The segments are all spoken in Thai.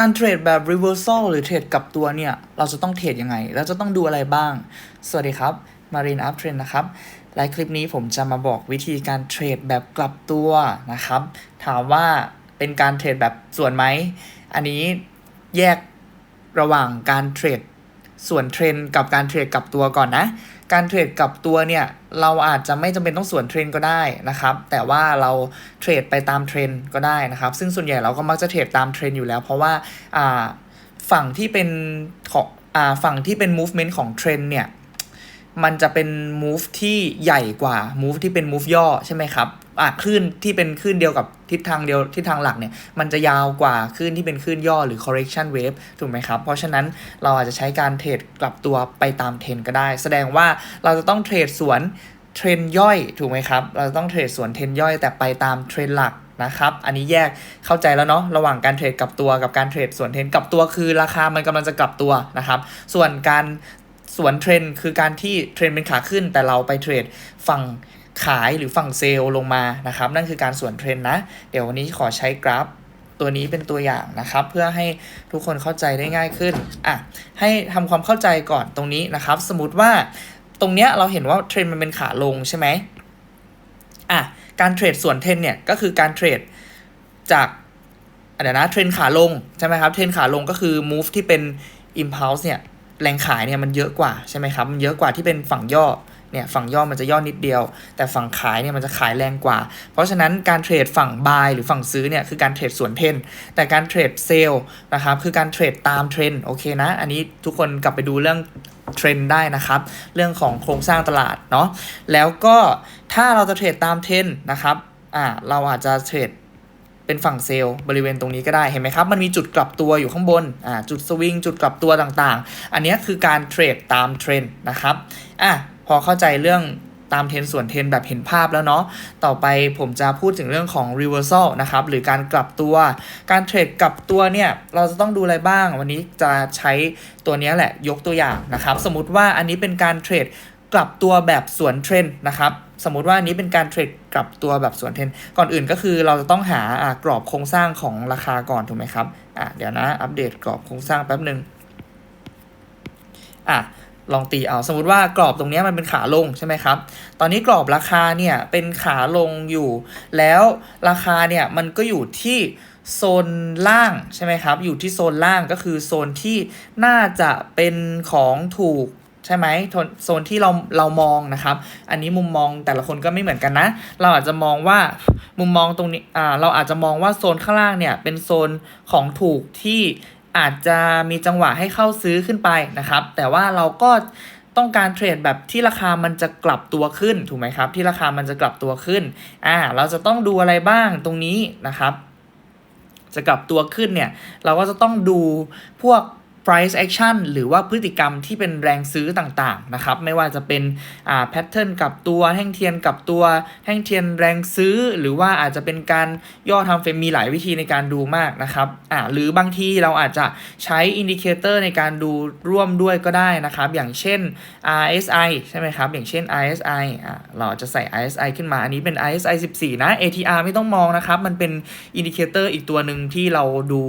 การเทรดแบบ reversal หรือเทรดกลับตัวเนี่ย เราจะต้องเทรดยังไงแล้วจะต้องดูอะไรบ้าง สวัสดีครับมารีนอัพเทรนนะครับ และคลิปนี้ผมจะมาบอกวิธีการเทรดแบบกลับตัวนะครับ ถามว่าเป็นการเทรดแบบส่วนไหม อันนี้แยกระหว่างการเทรดส่วนเทรนกับการเทรดกลับตัวก่อนนะ การเทรดกับตัวเนี่ยเราอาจจะไม่จำเป็นต้องส่วนเทรนก็ได้นะครับ แต่ว่าเราเทรดไปตามเทรนก็ได้นะครับ ซึ่งส่วนใหญ่เราก็มักจะเทรดตามเทรนอยู่แล้ว เพราะว่าฝั่งที่เป็นของฝั่งที่เป็น movement ของเทรนเนี่ยมันจะเป็น move ที่ใหญ่กว่า move ที่เป็น move ย่อใช่ไหมครับ อะคลื่นที่เป็นคลื่นเดียวกับทิศทางเดียวทิศทางหลักเนี่ยมันจะยาวกว่าคลื่นที่เป็นคลื่นย่อหรือ correction wave ถูกไหมครับ เพราะฉะนั้นเราอาจจะใช้การเทรดกลับตัวไปตามเทรนก็ได้ แสดงว่าเราจะต้องเทรดสวนเทรนย่อยถูกไหมครับ เราจะต้องเทรดสวนเทรนย่อยแต่ไปตามเทรนหลักนะครับ อันนี้แยกเข้าใจแล้วเนาะ ระหว่างการเทรดกลับตัวกับการเทรดสวนเทรนกลับตัวคือราคามันกำลังจะกลับตัวนะครับ ส่วนการสวนเทรนคือการที่เทรนเป็นขาขึ้น แต่เราไปเทรดฝั่ง ขายหรือฝั่งเซลล์ลงมานะครับ นั่นคือการส่วนเทรนนะ เดี๋ยววันนี้ขอใช้กราฟตัวนี้เป็นตัวอย่างนะครับ เพื่อให้ทุกคนเข้าใจได้ง่ายขึ้นอะให้ทำความเข้าใจก่อนตรงนี้นะครับ สมมติว่าตรงเนี้ยเราเห็นว่าเทรนมันเป็นขาลงใช่ไหมอะการเทรดส่วนเทรนเนี่ยก็คือการเทรดจากอะเดี๋ยวนะเทรนขาลงใช่ไหมครับเทรนขาลงก็คือ move ที่เป็น impulse เนี่ยแรงขายเนี่ยมันเยอะกว่าใช่ไหมครับมันเยอะกว่าที่เป็นฝั่งย่อ เนี่ยฝั่งย่อมันจะย่อนิดเดียว แต่ฝั่งขายเนี่ยมันจะขายแรงกว่า เพราะฉะนั้นการเทรดฝั่ง buy หรือฝั่งซื้อเนี่ยคือการเทรดสวนเทรนแต่การเทรดเซล์นะครับคือการเทรดตามเทรนโอเคนะ อันนี้ทุกคนกลับไปดูเรื่องเทรนได้นะครับ เรื่องของโครงสร้างตลาดเนาะแล้วก็ถ้าเราจะเทรดตามเทรนนะครับอ่าเราอาจจะเทรดเป็นฝั่งเซลล์บริเวณตรงนี้ก็ได้เห็นไหมครับ มันมีจุดกลับตัวอยู่ข้างบนอ่าจุดสวิงจุดกลับตัวต่างๆ อันนี้คือการเทรดตามเทรนด์นะครับอะ อเข้าใจเรื่องตามเทรนส่วนเทรนแบบเห็นภาพแล้วเนาะ ต่อไปผมจะพูดถึงเรื่องของ reversal นะครับ หรือการกลับตัว การเทรดกลับตัวเนี่ย เราจะต้องดูอะไรบ้าง วันนี้จะใช้ตัวนี้แหละยกตัวอย่างนะครับ สมมติว่าอันนี้เป็นการเทรดกลับตัวแบบสวนเทรนนะครับ สมมุติว่าอันนี้เป็นการเทรดกลับตัวแบบสวนเทรนก่อนอื่นก็คือเราจะต้องหาอ่ากรอบโครงสร้างของราคาก่อนถูกไหมครับ อะเดี๋ยวนะ อัปเดตกรอบโครงสร้างแป๊บหนึ่งอะ ลองตีเอาสมมติว่ากรอบตรงนี้มันเป็นขาลงใช่ไหมครับ ตอนนี้กรอบราคาเนี่ยเป็นขาลงอยู่ แล้วราคาเนี่ยมันก็อยู่ที่โซนล่างใช่ไหมครับ อยู่ที่โซนล่างก็คือโซนที่น่าจะเป็นของถูกใช่ไหมโซนที่เราเรามองนะครับ อันนี้มุมมองแต่ละคนก็ไม่เหมือนกันนะ เราอาจจะมองว่ามุมมองตรงนี้อ่าเราอาจจะมองว่าโซนข้างล่างเนี่ยเป็นโซนของถูกที่ อาจจะมีจังหวะให้เข้าซื้อขึ้นไปนะครับ แต่ว่าเราก็ต้องการเทรดแบบที่ราคามันจะกลับตัวขึ้นถูกไหมครับ ที่ราคามันจะกลับตัวขึ้นอ่าเราจะต้องดูอะไรบ้างตรงนี้นะครับ จะกลับตัวขึ้นเนี่ย เราก็จะต้องดูพวก price action หรือว่าพฤติกรรมที่เป็นแรงซื้อต่างๆนะครับ ไม่ว่าจะเป็นอ่า pattern กับตัวแท่งเทียนกับตัวแท่งเทียนแรงซื้อ หรือว่าอาจจะเป็นการย่อทำเฟรมมีหลายวิธีในการดูมากนะครับอ่าหรือบางทีเราอาจจะใช้อินดิเคเตอร์ในการดูร่วมด้วยก็ได้นะครับ อย่างเช่น RSI ใช่ไหมครับ อย่างเช่น RSI อ่าเราจะใส่ RSI ขึ้นมาอันนี้เป็น RSI 14 นะ ATR ไม่ต้องมองนะครับ มันเป็นอินดิเคเตอร์อีกตัวหนึ่งที่เราดู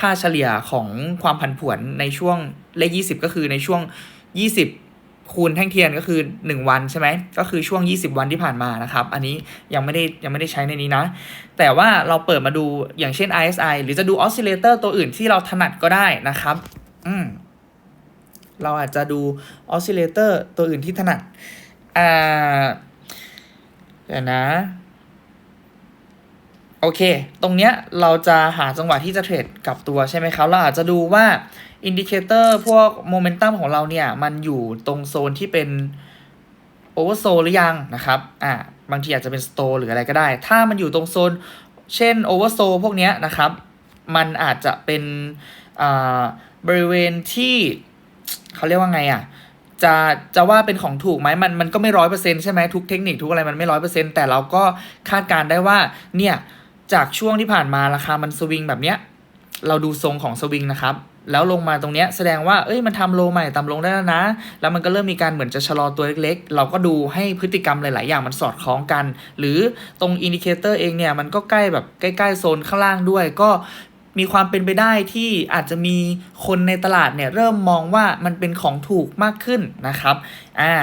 ค่าเฉลี่ยของความผันผวนในช่วงเลข 20 ก็คือในช่วง 20 คูณแท่งเทียนก็คือ 1 วันใช่ไหมก็คือช่วง 20 วันที่ผ่านมานะครับ อันนี้ยังไม่ได้ยังไม่ได้ใช้ในนี้นะ แต่ว่าเราเปิดมาดูอย่างเช่น RSI หรือจะดูออสซิเลเตอร์ตัวอื่นที่เราถนัดก็ได้นะครับ อืมเราอาจจะดูออสซิเลเตอร์ตัวอื่นที่ถนัดอ่าเดี๋ยวนะ โอเค ตรงเนี้ยเราจะหาจังหวะที่จะเทรดกลับตัวใช่ไหมครับ เราอาจจะดูว่าอินดิเคเตอร์พวกโมเมนตัมของเราเนี่ย มันอยู่ตรงโซนที่เป็นโอเวอร์โซหรือยังนะครับ อ่า บางทีอาจจะเป็นสโตหรืออะไรก็ได้ ถ้ามันอยู่ตรงโซน เช่นโอเวอร์โซพวกเนี้ยนะครับ มันอาจจะเป็นอ่าบริเวณที่เขาเรียกว่าไงอะจะจะว่าเป็นของถูกไหมมันมันก็ไม่ร้อยเปอร์เซ็นต์ใช่ไหมทุกเทคนิคทุกอะไรมันไม่ร้อยเปอร์เซ็นต์แต่เราก็คาดการได้ว่าเนี่ย จากช่วงที่ผ่านมาราคามันสวิงแบบเนี้ย เราดูทรงของสวิงนะครับ แล้วลงมาตรงเนี้ยแสดงว่า เอ้ย มันทำโลใหม่ต่ำลงได้แล้วนะ แล้วมันก็เริ่มมีการเหมือนจะชะลอตัวเล็ก ๆ เราก็ดูให้พฤติกรรมหลาย ๆ อย่างมันสอดคล้องกัน หรือตรงอินดิเคเตอร์เองเนี่ย มันก็ใกล้แบบใกล้ ๆ โซนข้างล่างด้วย ก็มีความเป็นไปได้ที่อาจจะมีคนในตลาดเนี่ยเริ่มมองว่ามันเป็นของถูกมากขึ้นนะครับ อ่า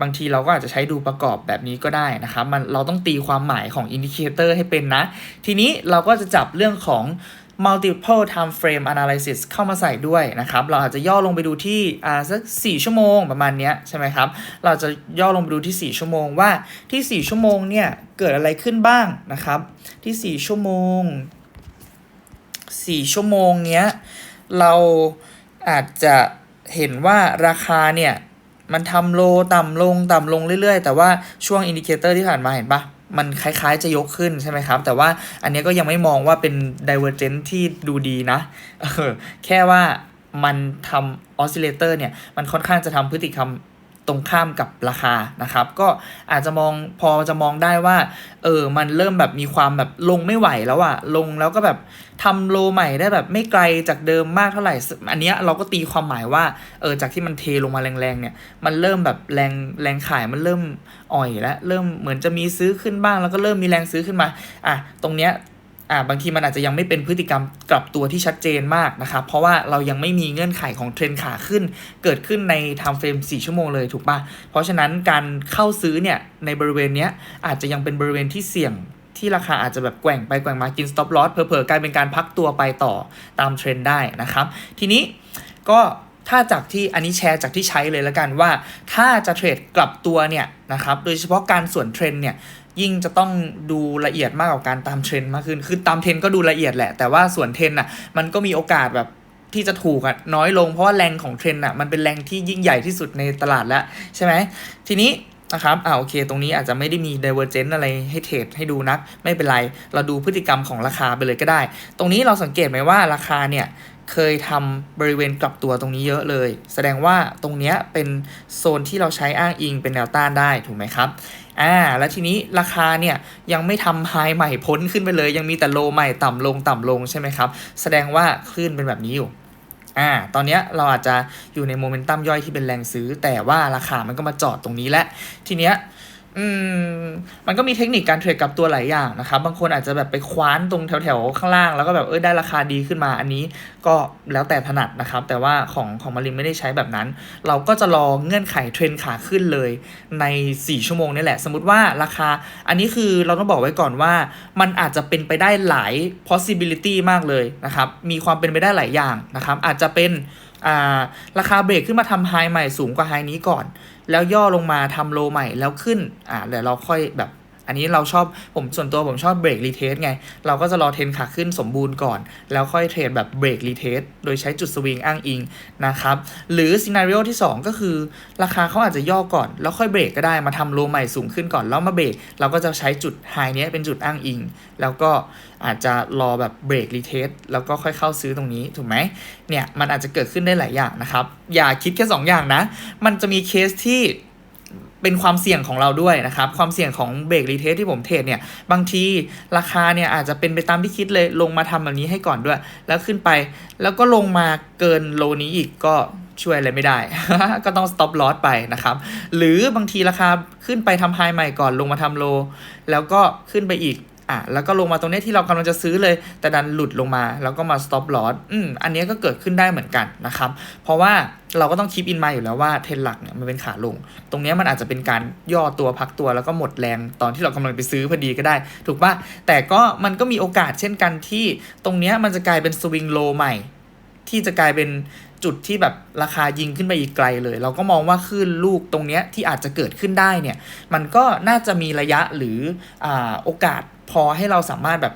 บางทีเราก็อาจจะใช้ดูประกอบแบบนี้ก็ได้นะครับมันเราต้องตีความหมายของอินดิเคเตอร์ให้เป็นนะ ทีนี้เราก็จะจับเรื่องของ multiple time frame analysis เข้ามาใส่ด้วยนะครับ เราอาจจะย่อลงไปดูที่อ่าสัก 4 ชั่วโมงประมาณนี้ใช่ไหมครับ เราจะย่อลงไปดูที่ 4 ชั่วโมงว่าที่ 4 ชั่วโมงเนี่ยเกิดอะไรขึ้นบ้างนะครับ ที่ 4 ชั่วโมง 4 ชั่วโมงเนี้ยเราอาจจะเห็นว่าราคาเนี่ย มันทำโลต่ำลงต่ำลงเรื่อยๆ แต่ว่าช่วงอินดิเคเตอร์ที่ผ่านมาเห็นปะมันคล้ายๆจะยกขึ้นใช่ไหมครับ แต่ว่าอันนี้ก็ยังไม่มองว่าเป็น divergent ที่ดูดีนะ แค่ว่ามันทำออสซิเลเตอร์เนี่ย มันค่อนข้างจะทำพฤติกรรม ตรงข้ามกับราคานะครับ ก็อาจจะมองพอจะมองได้ว่า เออมันเริ่มแบบมีความแบบลงไม่ไหวแล้วอะลงแล้วก็แบบทำโลใหม่ได้แบบไม่ไกลจากเดิมมากเท่าไหร่ อันเนี้ยเราก็ตีความหมายว่า เออจากที่มันเทลงมาแรงๆเนี่ย มันเริ่มแบบแรงแรงขายมันเริ่มอ่อยแล้วเริ่มเหมือนจะมีซื้อขึ้นบ้างแล้วก็เริ่มมีแรงซื้อขึ้นมา อะตรงเนี้ย อ่าบางทีมันอาจจะยังไม่เป็นพฤติกรรมกลับตัวที่ชัดเจนมากนะครับ เพราะว่าเรายังไม่มีเงื่อนไขของเทรนขาขึ้น เกิดขึ้นใน time frame 4ชั่วโมงเลยถูกปะเพราะฉะนั้นการเข้าซื้อเนี่ยในบริเวณเนี้ยอาจจะยังเป็นบริเวณที่เสี่ยงที่ราคาอาจจะแบบแกว่งไปแกว่งมากิน stop loss เผลอๆกลายเป็นการพักตัวไปต่อตามเทรนได้นะครับ ทีนี้ก็ถ้าจากที่อันนี้แชร์จากที่ใช้เลยแล้วกันว่า ถ้าจะเทรดกลับตัวเนี่ยนะครับโดยเฉพาะการส่วนเทรนเนี่ย ยิ่งจะต้องดูละเอียดมากกว่าการตามเทรนด์มากขึ้น คือตามเทรนด์ก็ดูละเอียดแหละ แต่ว่าส่วนเทรนด์น่ะ มันก็มีโอกาสแบบที่จะถูกอะน้อยลงเพราะว่าแรงของเทรนด์น่ะมันเป็นแรงที่ยิ่งใหญ่ที่สุดในตลาดแล้วใช่ไหม ทีนี้นะครับอ่าโอเค ตรงนี้อาจจะไม่ได้มี divergence อะไรให้เทรดให้ดูนัก ไม่เป็นไร เราดูพฤติกรรมของราคาไปเลยก็ได้ ตรงนี้เราสังเกตไหมว่าราคาเนี่ยเคยทำบริเวณกลับตัวตรงนี้เยอะเลย แสดงว่าตรงเนี้ยเป็นโซนที่เราใช้อ้างอิงเป็นแนวต้านได้ถูกไหมครับ อ่า แล้วทีนี้ราคาเนี่ยยังไม่ทำไฮใหม่พ้นขึ้นไปเลย ยังมีแต่โลใหม่ต่ำลงต่ำลงใช่ไหมครับ แสดงว่าคลื่นเป็นแบบนี้อยู่อ่า ตอนนี้เราอาจจะอยู่ในโมเมนตัมย่อยที่เป็นแรงซื้อ แต่ว่าราคามันก็มาจอดตรงนี้แหละ ทีเนี้ย อืม มันก็มีเทคนิคการเทรดกับตัวหลายอย่างนะครับ บางคนอาจจะแบบไปคว้านตรงแถวๆข้างล่าง แล้วก็แบบเออได้ราคาดีขึ้นมา อันนี้ก็แล้วแต่ถนัดนะครับ แต่ว่าของของมารินไม่ได้ใช้แบบนั้น เราก็จะรอเงื่อนไขเทรนขาขึ้นเลยใน 4 ชั่วโมงนี่แหละ สมมติว่าราคา อันนี้คือเราต้องบอกไว้ก่อนว่า มันอาจจะเป็นไปได้หลาย possibility มากเลยนะครับ มีความเป็นไปได้หลายอย่างนะครับ อาจจะเป็น ราคาเบรกขึ้นมาทำไฮใหม่สูงกว่าไฮนี้ก่อน แล้วย่อลงมาทำโลใหม่แล้วขึ้นอ่าเดี๋ยวเราค่อยแบบ อันนี้เราชอบผมส่วนตัวผมชอบเบรกรีเทสไง เราก็จะรอเทนขาขึ้นสมบูรณ์ก่อน แล้วค่อยเทรดแบบเบรกรีเทสโดยใช้จุดสวิงอ้างอิงนะครับหรือซีนารีโอที่ 2 ก็คือราคาเขาอาจจะย่อก่อน แล้วค่อยเบรกก็ได้มาทำโลใหม่สูงขึ้นก่อน แล้วมาเบรกเราก็จะใช้จุดไฮเนี้ยเป็นจุดอ้างอิง แล้วก็อาจจะรอแบบเบรกรีเทสแล้วก็ค่อยเข้าซื้อตรงนี้ถูกไหมเนี่ยมันอาจจะเกิดขึ้นได้หลายอย่างนะครับอย่าคิดแค่ 2 อย่างนะ มันจะมีเคสที่ เป็นความเสี่ยงของเราด้วยนะครับ ความเสี่ยงของเบรกรีเทสที่ผมเทรดเนี่ย บางทีราคาเนี่ยอาจจะเป็นไปตามที่คิดเลย ลงมาทำแบบนี้ให้ก่อนด้วย แล้วขึ้นไป แล้วก็ลงมาเกินโลนี้อีกก็ช่วยอะไรไม่ได้ ก็ต้อง stop loss ไปนะครับ หรือบางทีราคาขึ้นไปทำไฮใหม่ก่อนลงมาทำโล แล้วก็ขึ้นไปอีก อะแล้วก็ลงมาตรงนี้ที่เรากำลังจะซื้อเลย แต่ดันหลุดลงมา แล้วก็มา stop loss อืมอันนี้ก็เกิดขึ้นได้เหมือนกันนะครับ เพราะว่าเราก็ต้องคิดอินมาอยู่แล้วว่าเทรนหลักเนี่ยมันเป็นขาลง ตรงนี้มันอาจจะเป็นการย่อตัวพักตัวแล้วก็หมดแรงตอนที่เรากำลังไปซื้อพอดีก็ได้ ถูกปะแต่ก็มันก็มีโอกาสเช่นกันที่ตรงนี้มันจะกลายเป็นสวิงโลใหม่ ที่จะกลายเป็นจุดที่แบบราคายิงขึ้นไปอีกไกลเลย เราก็มองว่าคลื่นลูกตรงเนี้ยที่อาจจะเกิดขึ้นได้เนี่ย มันก็น่าจะมีระยะหรืออ่าโอกาส พอให้เราสามารถแบบ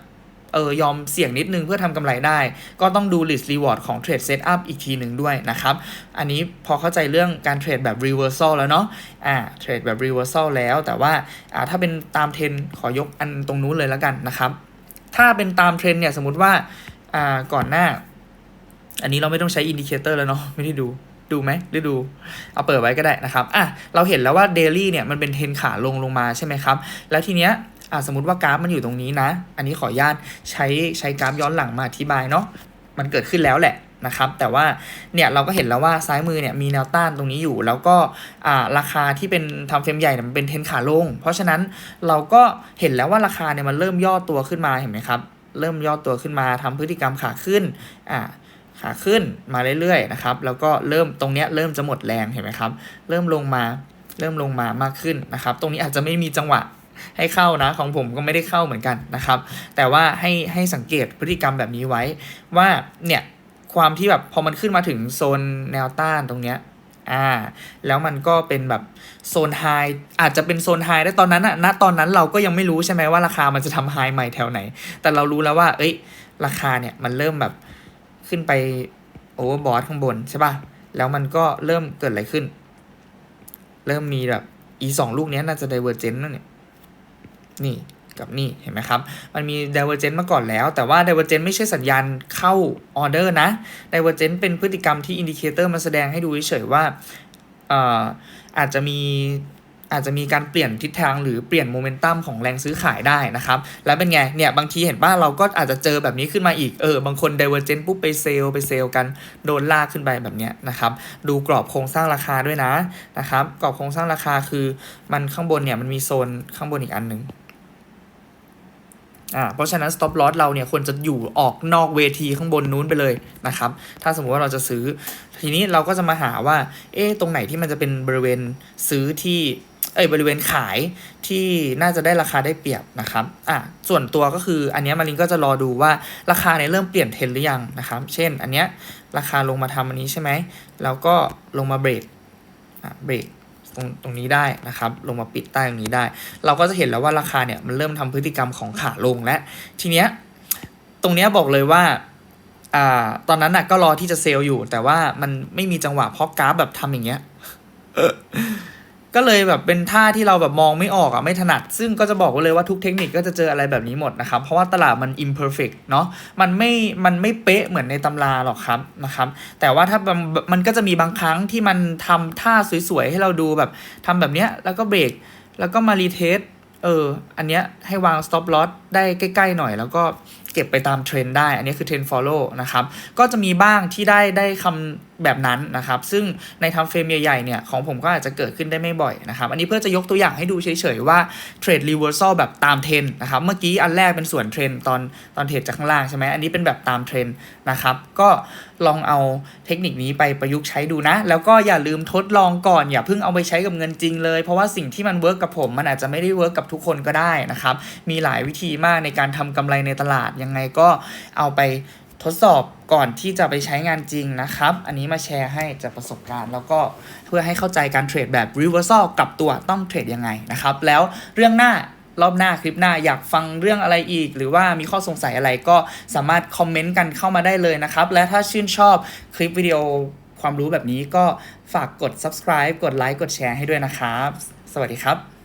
เออยอมเสี่ยงนิดนึงเพื่อทำกำไรได้ ก็ต้องดู list reward ของ trade setup อีกทีหนึ่งด้วยนะครับ อันนี้พอเข้าใจเรื่องการเทรดแบบ reversal แล้วเนาะอ่าเทรดแบบ reversal แล้วแต่ว่าอ่าถ้าเป็นตามเทรนขอยกอันตรงนู้นเลยแล้วกันนะครับ ถ้าเป็นตามเทรนเนี่ยสมมติว่าอ่าก่อนหน้า อันนี้เราไม่ต้องใช้อินดิเคเตอร์แล้วเนาะไม่ได้ดูดูไหมหรือดู เอาเปิดไว้ก็ได้นะครับ อะ เราเห็นแล้วว่าเดลี่เนี่ยมันเป็นเทรนขาลงลงมาใช่ไหมครับ แล้วทีเนี้ย อะสมมติว่ากราฟมันอยู่ตรงนี้นะ อันนี้ขออนุญาตใช้ใช้กราฟย้อนหลังมาอธิบายเนาะมันเกิดขึ้นแล้วแหละนะครับ แต่ว่าเนี่ยเราก็เห็นแล้วว่าซ้ายมือเนี่ยมีแนวต้านตรงนี้อยู่ แล้วก็อ่าราคาที่เป็นทำเฟรมใหญ่เนี่ยมันเป็นเทนขาลง เพราะฉะนั้นเราก็เห็นแล้วว่าราคาเนี่ยมันเริ่มย่อตัวขึ้นมาเห็นไหมครับ เริ่มย่อตัวขึ้นมาทำพฤติกรรมขาขึ้นอ่าขาขึ้นมาเรื่อยๆนะครับ แล้วก็เริ่มตรงเนี้ยเริ่มจะหมดแรงเห็นไหมครับ เริ่มลงมาเริ่มลงมามากขึ้นนะครับ ตรงนี้อาจจะไม่มีจังหวะ ให้เข้านะของผมก็ไม่ได้เข้าเหมือนกันนะครับ แต่ว่าให้ให้สังเกตพฤติกรรมแบบนี้ไว้ ว่าเนี่ยความที่แบบพอมันขึ้นมาถึงโซนแนวต้านตรงเนี้ยอ่าแล้วมันก็เป็นแบบโซนไฮอาจจะเป็นโซนไฮได้ตอนนั้นอะณตอนนั้นเราก็ยังไม่รู้ใช่ไหมว่าราคามันจะทำไฮใหม่แถวไหน แต่เรารู้แล้วว่า เอ้ย ราคาเนี่ยมันเริ่มแบบขึ้นไปโอเวอร์บอทข้างบนใช่ป่ะแล้วมันก็เริ่มเกิดอะไรขึ้น เริ่มมีแบบอีสองลูกเนี้ยน่าจะไดเวอร์เจนต์นั่นเนี่ย นี่กับนี่เห็นไหมครับ มันมี divergent มาก่อนแล้ว แต่ว่า divergent ไม่ใช่สัญญาณเข้าออเดอร์นะ divergent เป็นพฤติกรรมที่อินดิเคเตอร์มาแสดงให้ดูเฉยๆว่าอ่อาจจะมีอาจจะมีการเปลี่ยนทิศทางหรือเปลี่ยนโมเมนตัมของแรงซื้อขายได้นะครับ แล้วเป็นไง เนี่ย บางทีเห็นป่ะเราก็อาจจะเจอแบบนี้ขึ้นมาอีก เออ บางคน divergent ปุ๊บไปเซลไปเซลกัน โดนลากขึ้นไปแบบเนี้ยนะครับ ดูกรอบโครงสร้างราคาด้วยนะนะครับ กรอบโครงสร้างราคาคือมันข้างบนเนี่ยมันมีโซนข้างบนอีกอันหนึ่ง อ่าเพราะฉะนั้น stop loss เราเนี่ยควรจะอยู่ออกนอกเวทีข้างบนนู้นไปเลยนะครับ ถ้าสมมติว่าเราจะซื้อ ทีนี้เราก็จะมาหาว่า เอ๊ะตรงไหนที่มันจะเป็นบริเวณซื้อที่เอ้ยบริเวณขายที่น่าจะได้ราคาได้เปรียบนะครับอะส่วนตัวก็คืออันนี้มารินก็จะรอดูว่าราคาเนี่ยเริ่มเปลี่ยนเทรนหรือยังนะครับ เช่นอันเนี้ยราคาลงมาทำอันนี้ใช่ไหมแล้วก็ลงมาเบรกอะเบรก ตรงตรงนี้ได้นะครับ ลงมาปิดใต้ตรงนี้ได้ เราก็จะเห็นแล้วว่าราคาเนี่ยมันเริ่มทำพฤติกรรมของขาลงและ ทีเนี้ยตรงเนี้ยบอกเลยว่าอ่าตอนนั้นน่ะก็รอที่จะเซลล์อยู่ แต่ว่ามันไม่มีจังหวะเพราะกราฟแบบทำอย่างเงี้ย ก็เลยแบบเป็นท่าที่เราแบบมองไม่ออกอะไม่ถนัด ซึ่งก็จะบอกไว้เลยว่าทุกเทคนิคก็จะเจออะไรแบบนี้หมดนะครับ เพราะว่าตลาดมัน imperfect เนาะมันไม่มันไม่เป๊ะเหมือนในตำราหรอกครับนะครับ แต่ว่าถ้ามันก็จะมีบางครั้งที่มันทำท่าสวยๆ ให้เราดูแบบทำแบบเนี้ยแล้วก็เบรกแล้วก็มารีเทสเออ อันเนี้ยให้วาง stop loss ได้ใกล้ ๆ หน่อย แล้วก็เก็บไปตามเทรนได้ อันนี้คือเทรนด์ follow นะครับ ก็จะมีบ้างที่ได้ได้คำ แบบนั้นนะครับ ซึ่งในทำเฟรมใหญ่ๆเนี่ยของผมก็อาจจะเกิดขึ้นได้ไม่บ่อยนะครับ อันนี้เพื่อจะยกตัวอย่างให้ดูเฉยๆว่าเทรด reversal แบบตามเทรนนะครับ เมื่อกี้อันแรกเป็นส่วนเทรนตอนตอนเทรดจากข้างล่างใช่ไหมอันนี้เป็นแบบตามเทรนนะครับ ก็ลองเอาเทคนิคนี้ไปประยุกต์ใช้ดูนะ แล้วก็อย่าลืมทดลองก่อน อย่าเพิ่งเอาไปใช้กับเงินจริงเลย เพราะว่าสิ่งที่มันเวิร์กกับผมมันอาจจะไม่ได้เวิร์กกับทุกคนก็ได้นะครับ มีหลายวิธีมากในการทำกำไรในตลาดยังไงก็เอาไป ทดสอบก่อนที่จะไปใช้งานจริงนะครับ อันนี้มาแชร์ให้จากประสบการณ์ แล้วก็เพื่อให้เข้าใจการเทรดแบบ reversal กลับตัวต้องเทรดยังไงนะครับ แล้วเรื่องหน้ารอบหน้าคลิปหน้าอยากฟังเรื่องอะไรอีก หรือว่ามีข้อสงสัยอะไรก็สามารถคอมเมนต์กันเข้ามาได้เลยนะครับ และถ้าชื่นชอบคลิปวิดีโอความรู้แบบนี้ก็ฝากกด subscribe กดไลค์กดแชร์ให้ด้วยนะครับ สวัสดีครับ